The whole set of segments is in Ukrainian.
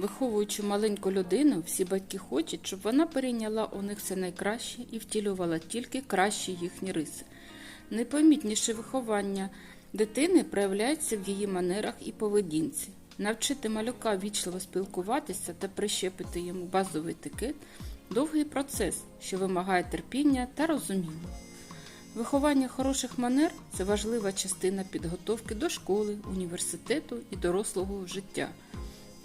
Виховуючи маленьку людину, всі батьки хочуть, щоб вона перейняла у них все найкраще і втілювала тільки кращі їхні риси. Найпомітніше виховання дитини проявляється в її манерах і поведінці. Навчити малюка вічливо спілкуватися та прищепити йому базовий етикет довгий процес, що вимагає терпіння та розуміння. Виховання хороших манер це важлива частина підготовки до школи, університету і дорослого життя.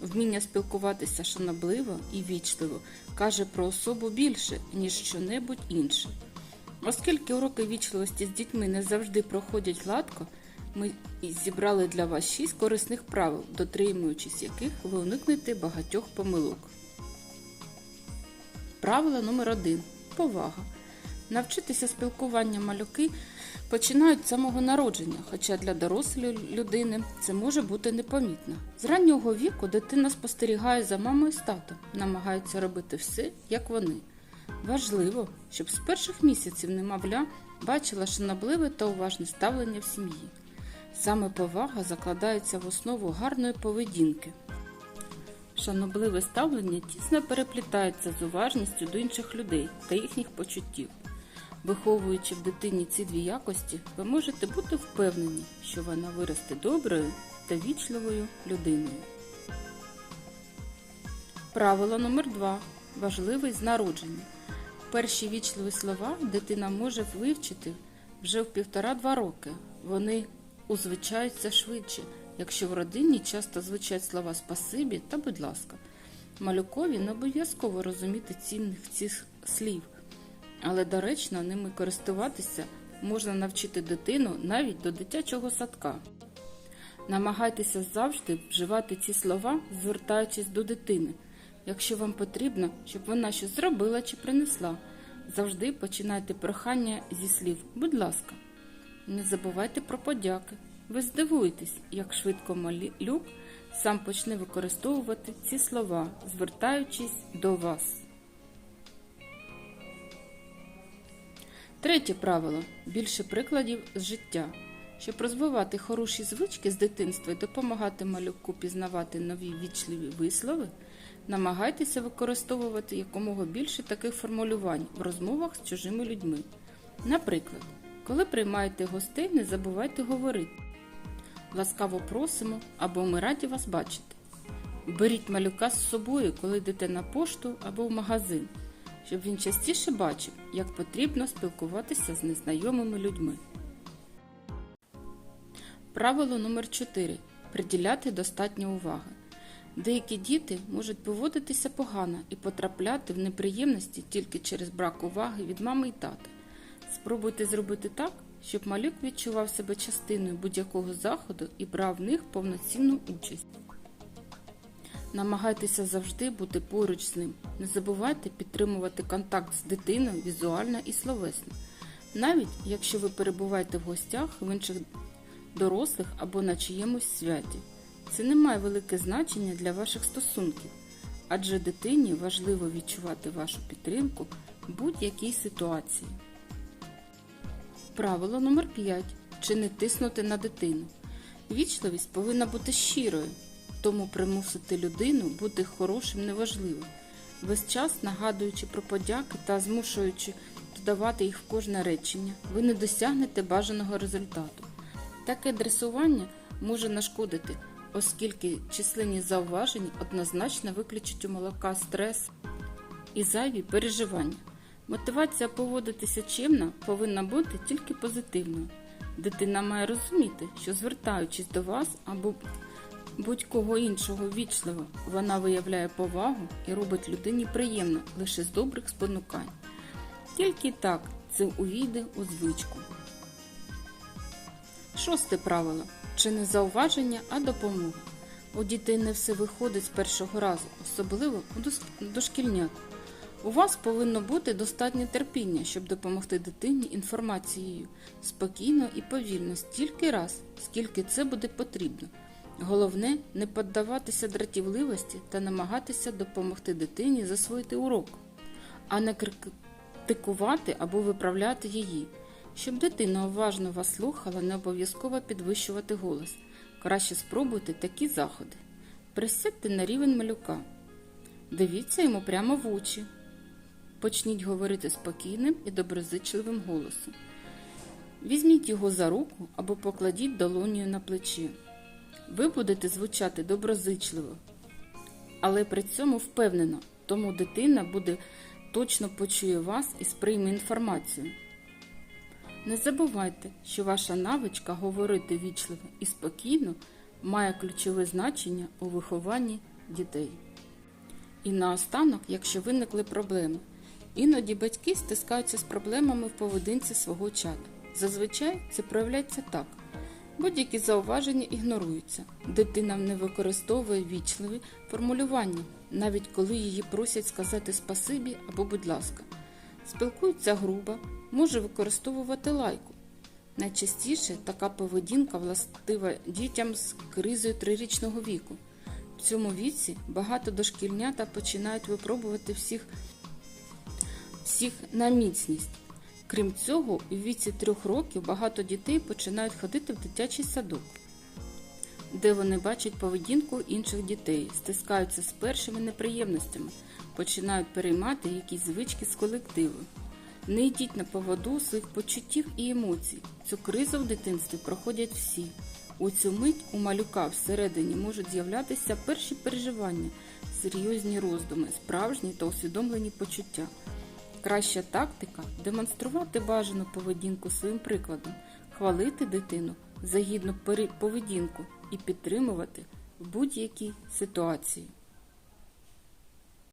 Вміння спілкуватися шанобливо і вічливо каже про особу більше, ніж що-небудь інше. Оскільки уроки вічливості з дітьми не завжди проходять гладко, ми зібрали для вас шість корисних правил, дотримуючись яких ви уникнете багатьох помилок. Правило номер один повага. Навчитися спілкування малюки починають з самого народження, хоча для дорослої людини це може бути непомітно. З раннього віку дитина спостерігає за мамою з татом, намагається робити все, як вони. Важливо, щоб з перших місяців немовля бачила шанобливе та уважне ставлення в сім'ї. Саме повага закладається в основу гарної поведінки. Шанобливе ставлення тісно переплітається з уважністю до інших людей та їхніх почуттів. Виховуючи в дитині ці дві якості, ви можете бути впевнені, що вона виросте доброю та вічливою людиною. Правило номер 2 Важливий з народження. Перші вічливі слова дитина може вивчити вже в півтора-два роки. Вони узвичаються швидше, якщо в родині часто звучать слова спасибі та будь ласка. Малюкові не обов'язково розуміти цінних цих слів, але доречно ними користуватися можна навчити дитину навіть до дитячого садка. Намагайтеся завжди вживати ці слова, звертаючись до дитини. Якщо вам потрібно, щоб вона щось зробила чи принесла, завжди починайте прохання зі слів будь ласка. Не забувайте про подяки. Ви здивуєтесь, як швидко малюк сам почне використовувати ці слова, звертаючись до вас. Третє правило більше прикладів з життя. Щоб розвивати хороші звички з дитинства і допомагати малюку пізнавати нові вічливі вислови, намагайтеся використовувати якомога більше таких формулювань в розмовах з чужими людьми. Наприклад, коли приймаєте гостей, не забувайте говорити. Ласкаво просимо або ми раді вас бачити. Беріть малюка з собою, коли йдете на пошту або в магазин, щоб він частіше бачив, як потрібно спілкуватися з незнайомими людьми. Правило номер 4 Приділяти достатньо уваги. Деякі діти можуть поводитися погано і потрапляти в неприємності тільки через брак уваги від мами і тата. Спробуйте зробити так, щоб малюк відчував себе частиною будь-якого заходу і брав в них повноцінну участь. Намагайтеся завжди бути поруч з ним. Не забувайте підтримувати контакт з дитиною візуально і словесно, навіть якщо ви перебуваєте в гостях в інших дорослих або на чиємусь святі. Це не має велике значення для ваших стосунків, адже дитині важливо відчувати вашу підтримку в будь-якій ситуації. Правило номер 5 Чи не тиснути на дитину. Вічливість повинна бути щирою, тому примусити людину бути хорошим неважливо, весь час нагадуючи про подяки та змушуючи додавати їх в кожне речення, ви не досягнете бажаного результату. Таке дресування може нашкодити, оскільки численні зауваження однозначно виключать у молока стрес і зайві переживання. Мотивація поводитися чимно повинна бути тільки позитивною. Дитина має розуміти, що звертаючись до вас або будь-кого іншого вічливо, вона виявляє повагу і робить людині приємно лише з добрих спонукань. Тільки так це увійде у звичку. Шосте правило чи не зауваження, а допомога. У дітей не все виходить з першого разу, особливо у дошкільнят. У вас повинно бути достатньо терпіння, щоб допомогти дитині інформацією спокійно і повільно стільки раз, скільки це буде потрібно. Головне не піддаватися дратівливості та намагатися допомогти дитині засвоїти урок, а не критикувати або виправляти її. Щоб дитина уважно вас слухала, не обов'язково підвищувати голос. Краще спробуйте такі заходи. Присядьте на рівень малюка. Дивіться йому прямо в очі. Почніть говорити спокійним і доброзичливим голосом. Візьміть його за руку або покладіть долонію на плечі. Ви будете звучати доброзичливо, але при цьому впевнено, тому дитина буде точно почує вас і сприйме інформацію. Не забувайте, що ваша навичка говорити вічливо і спокійно має ключове значення у вихованні дітей. І наостанок, якщо виникли проблеми, іноді батьки стискаються з проблемами в поведінці свого чада. Зазвичай це проявляється так. Будь-які зауваження ігноруються. Дитина не використовує вічливі формулювання, навіть коли її просять сказати спасибі або будь ласка. Спілкується грубо, може використовувати лайку. Найчастіше така поведінка властива дітям з кризою трирічного віку. В цьому віці багато дошкільнята починають випробувати всіх, всіх на міцність. Крім цього, у віці трьох років багато дітей починають ходити в дитячий садок, де вони бачать поведінку інших дітей, стискаються з першими неприємностями, починають переймати якісь звички з колективу. Не йдіть на поводу своїх почуттів і емоцій. Цю кризу в дитинстві проходять всі. У цю мить у малюка всередині можуть з'являтися перші переживання, серйозні роздуми, справжні та усвідомлені почуття. Краща тактика демонструвати бажану поведінку своїм прикладом, хвалити дитину за гідну поведінку і підтримувати в будь-якій ситуації.